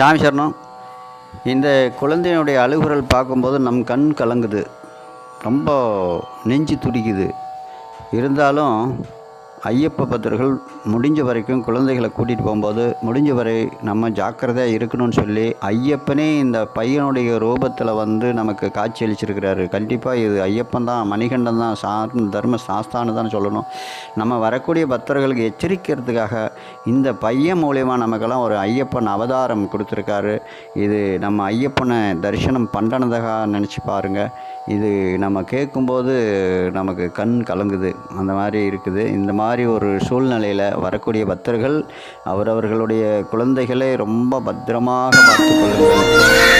சாமி சரணம். இந்த குழந்தையினுடைய அழுகுரல் பார்க்கும்போது நம் கண் கலங்குது. ரொம்ப நெஞ்சு துடிக்குது. இருந்தாலும் ஐயப்ப பக்தர்கள் முடிஞ்ச வரைக்கும் குழந்தைகளை கூட்டிகிட்டு போகும்போது முடிஞ்ச வரை நம்ம ஜாக்கிரதையாக இருக்கணும்னு சொல்லி ஐயப்பனே இந்த பையனுடைய ரூபத்தில் வந்து நமக்கு காட்சி அளிச்சிருக்கிறாரு. கண்டிப்பாக இது ஐயப்பன் தான் மணிகண்டன் தான் சா தர்ம சாஸ்தான்னு தான் சொல்லணும். நம்ம வரக்கூடிய பக்தர்களுக்கு எச்சரிக்கிறதுக்காக இந்த பையன் மூலயமா நமக்கெல்லாம் ஒரு ஐயப்பன் அவதாரம் கொடுத்துருக்காரு. இது நம்ம ஐயப்பனை தரிசனம் பண்ணனதாக நினச்சி பாருங்கள் இது நம்ம கேட்கும்போது நமக்கு கண் கலங்குது. அந்த மாதிரி இருக்குது. இந்த மாதிரி மாதிரி ஒரு சூழ்நிலையில் வரக்கூடிய பக்தர்கள் அவரவர்களுடைய குழந்தைகளை ரொம்ப பத்திரமாக பார்த்துக்